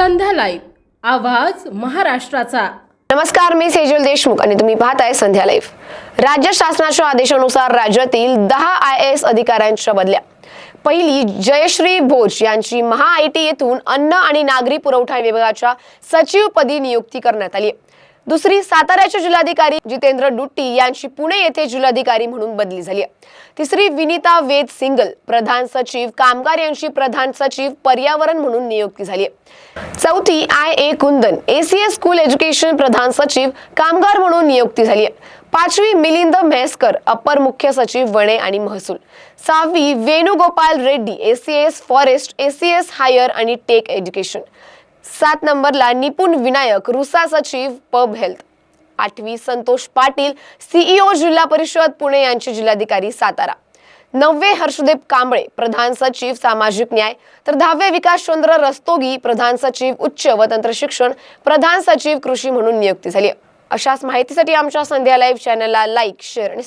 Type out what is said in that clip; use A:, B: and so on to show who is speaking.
A: Live आवाज महाराष्ट्राचा.
B: नमस्कार मी सेजल देशमुख आणि तुम्ही पाहताय संध्या लाईव्ह राज्य शासनाच्या आदेशानुसार राज्यातील दहा आय एस अधिकाऱ्यांच्या बदल्या. पहिली जयश्री भोज यांची महा आय टी येथून अन्न आणि नागरी पुरवठा विभागाच्या सचिवपदी नियुक्ती करण्यात आली आहे. दुसरी साताऱ्याचे जिल्हाधिकारी जितेंद्र डुट्टी यांची पुणे येथे जिल्हाधिकारी म्हणून बदली झाली आहे. तिसरी विनीता वेद सिंगल प्रधान सचिव कामगार यांची प्रधान सचिव पर्यावरण म्हणून नियुक्ती झाली आहे. चौथी I A Kundan ACS school education प्रधान सचिव कामगार म्हणून नियुक्ती झाली आहे पाचवी मिलिंद म्हैसकर अप्पर मुख्य सचिव वणे आणि महसूल सहावी Venugopal Reddy ACS forest ACS higher आणि टेक एज्युकेशन सात नंबरला निपुण विनायक रुसा सचिव पब हेल्थ आठवी संतोष पाटील सीईओ जिल्हा परिषद पुणे यांचे जिल्हाधिकारी सातारा. नववे हर्षदेव कांबळे प्रधान सचिव सामाजिक न्याय. तर दहावे विकासचंद्र रस्तोगी प्रधान सचिव उच्च व तंत्र शिक्षण प्रधान सचिव कृषी म्हणून नियुक्ती झाली अशाच माहितीसाठी आमच्या संध्या लाईव्ह चॅनलला लाईक शेअर आणि